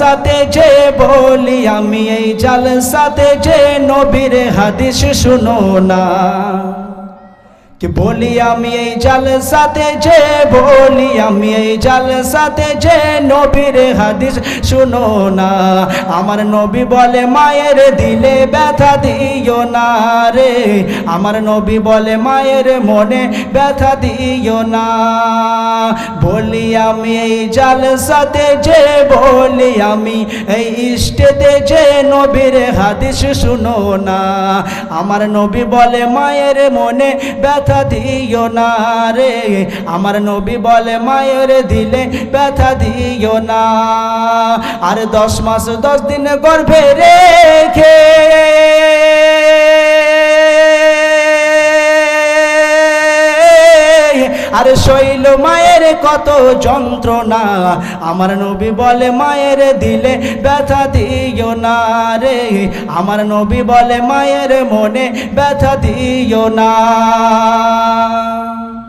জালসাতে যে বলি আমি, এই জালসাতে যে নবীর হাদিস শুনো না। কি বলি আমি, এই জালসাতে যে বলি আমি, এই জালসাতে যে নবীর হাদিস শুনো না। আমার নবী বলে, মায়ের দিলে ব্যথা দিও না রে। আমার নবী বলে, মায়ের মনে ব্যথা দিও না। বলি আমি এই জালসাতে, যে বলি আমি এই ইষ্টেতে, যে নবীর হাদিস শুনো না। আমার নবী বলে, মায়ের মনে ব্যথা দিও না রে। আমার নবী বলে, মায়ের দিলে ব্যথা দিও না। আর দশ মাস দশ দিন গর্ভে রেখে আর শৈল মায়ের কত যন্ত্রণা। আমার নবী বলে, মায়ের দিলে ব্যথা দিও না রে। আমার নবী বলে, মায়ের মনে ব্যথা দিও না।